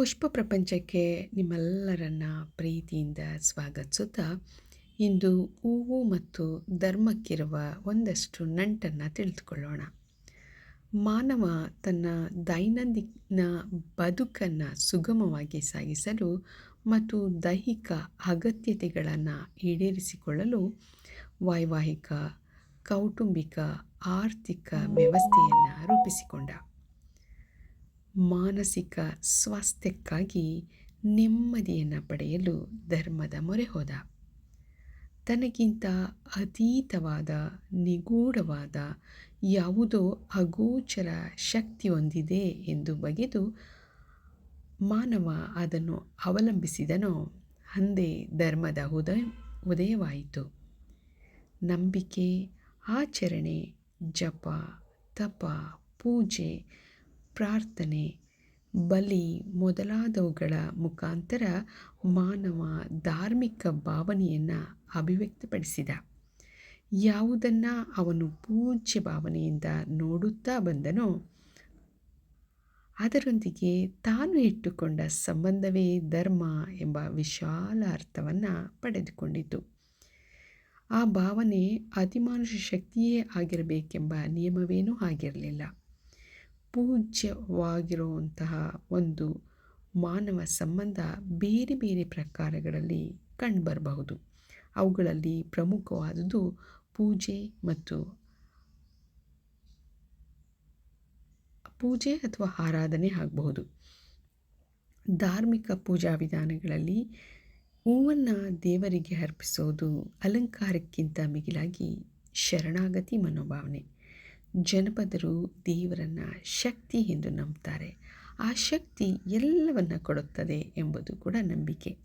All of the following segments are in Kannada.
ಪುಷ್ಪ ಪ್ರಪಂಚಕ್ಕೆ ನಿಮ್ಮೆಲ್ಲರನ್ನ ಪ್ರೀತಿಯಿಂದ ಸ್ವಾಗತಿಸುತ್ತಾ ಇಂದು ಹೂವು ಮತ್ತು ಧರ್ಮಕ್ಕಿರುವ ಒಂದಷ್ಟು ನಂಟನ್ನು ತಿಳಿದುಕೊಳ್ಳೋಣ. ಮಾನವ ತನ್ನ ದೈನಂದಿನ ಬದುಕನ್ನು ಸುಗಮವಾಗಿ ಸಾಗಿಸಲು ಮತ್ತು ದೈಹಿಕ ಅಗತ್ಯತೆಗಳನ್ನು ಈಡೇರಿಸಿಕೊಳ್ಳಲು ವೈವಾಹಿಕ, ಕೌಟುಂಬಿಕ, ಆರ್ಥಿಕ ವ್ಯವಸ್ಥೆಯನ್ನು ರೂಪಿಸಿಕೊಂಡ. ಮಾನಸಿಕ ಸ್ವಾಸ್ಥ್ಯಕ್ಕಾಗಿ ನೆಮ್ಮದಿಯನ್ನು ಪಡೆಯಲು ಧರ್ಮದ ಮೊರೆ ಹೋದ. ತನಗಿಂತ ಅತೀತವಾದ, ನಿಗೂಢವಾದ ಯಾವುದೋ ಅಗೋಚರ ಶಕ್ತಿ ಹೊಂದಿದೆ ಎಂದು ಬಗೆದು ಮಾನವ ಅದನ್ನು ಅವಲಂಬಿಸಿದನೋ, ಅಂದೇ ಧರ್ಮದ ಉದಯ, ಉದಯವಾಯಿತು. ನಂಬಿಕೆ, ಆಚರಣೆ, ಜಪ, ತಪ, ಪೂಜೆ ಪ್ರಾರ್ಥನೆ, ಬಲಿ ಮೊದಲಾದವುಗಳ ಮುಖಾಂತರ ಮಾನವ ಧಾರ್ಮಿಕ ಭಾವನೆಯನ್ನು ಅಭಿವ್ಯಕ್ತಪಡಿಸಿದ. ಯಾವುದನ್ನು ಅವನು ಪೂಜ್ಯ ಭಾವನೆಯಿಂದ ನೋಡುತ್ತಾ ಬಂದನೋ, ಅದರೊಂದಿಗೆ ತಾನು ಇಟ್ಟುಕೊಂಡ ಸಂಬಂಧವೇ ಧರ್ಮ ಎಂಬ ವಿಶಾಲ ಅರ್ಥವನ್ನು ಪಡೆದುಕೊಂಡಿತು. ಆ ಭಾವನೆ ಅತಿಮಾನುಷ ಶಕ್ತಿಯೇ ಆಗಿರಬೇಕೆಂಬ ನಿಯಮವೇನೂ ಆಗಿರಲಿಲ್ಲ. ಪೂಜ್ಯವಾಗಿರುವಂತಹ ಒಂದು ಮಾನವ ಸಂಬಂಧ ಬೇರೆ ಬೇರೆ ಪ್ರಕಾರಗಳಲ್ಲಿ ಕಂಡುಬರಬಹುದು. ಅವುಗಳಲ್ಲಿ ಪ್ರಮುಖವಾದುದು ಪೂಜೆ ಮತ್ತು ಪೂಜೆ ಅಥವಾ ಆರಾಧನೆ ಆಗಬಹುದು. ಧಾರ್ಮಿಕ ಪೂಜಾ ವಿಧಾನಗಳಲ್ಲಿ ಹೂವನ್ನು ದೇವರಿಗೆ ಅರ್ಪಿಸೋದು ಅಲಂಕಾರಕ್ಕಿಂತ ಮಿಗಿಲಾಗಿ ಶರಣಾಗತಿ ಮನೋಭಾವನೆ. ಜನಪದರು ದೇವರನ್ನು ಶಕ್ತಿ ಎಂದು ನಂಬ್ತಾರೆ. ಆ ಶಕ್ತಿ ಎಲ್ಲವನ್ನು ಕೊಡುತ್ತದೆ ಎಂಬುದು ಕೂಡ ನಂಬಿಕೆ.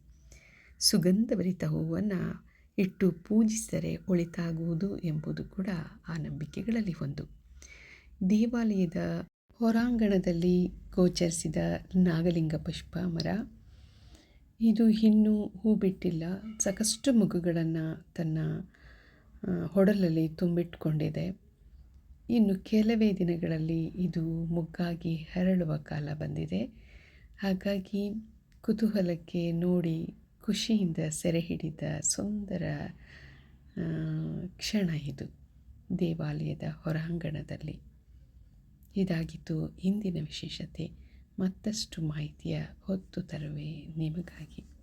ಸುಗಂಧಭರಿತ ಹೂವನ್ನು ಇಟ್ಟು ಪೂಜಿಸಿದರೆ ಒಳಿತಾಗುವುದು ಎಂಬುದು ಕೂಡ ಆ ನಂಬಿಕೆಗಳಲ್ಲಿ ಒಂದು. ದೇವಾಲಯದ ಹೊರಾಂಗಣದಲ್ಲಿ ಗೋಚರಿಸಿದ ನಾಗಲಿಂಗ ಪುಷ್ಪ ಮರ ಇದು ಇನ್ನೂ ಹೂ ಬಿಟ್ಟಿಲ್ಲ ಸಾಕಷ್ಟು ಮಗುಗಳನ್ನು ತನ್ನ ಹೊಡಲಲ್ಲಿ ತುಂಬಿಟ್ಕೊಂಡಿದೆ. ಇನ್ನು ಕೆಲವೇ ದಿನಗಳಲ್ಲಿ ಇದು ಮುಗ್ಗಾಗಿ ಹರಳುವ ಕಾಲ ಬಂದಿದೆ. ಹಾಗಾಗಿ ಕುತೂಹಲಕ್ಕೆ ನೋಡಿ ಖುಷಿಯಿಂದ ಸೆರೆ ಹಿಡಿದ ಸುಂದರ ಕ್ಷಣ ಇದು ದೇವಾಲಯದ ಹೊರಾಂಗಣದಲ್ಲಿ. ಇದಾಗಿತ್ತು ಇಂದಿನ ವಿಶೇಷತೆ. ಮತ್ತಷ್ಟು ಮಾಹಿತಿಯ ಹೊತ್ತು ತರುವೆ ನಿಮಗಾಗಿ.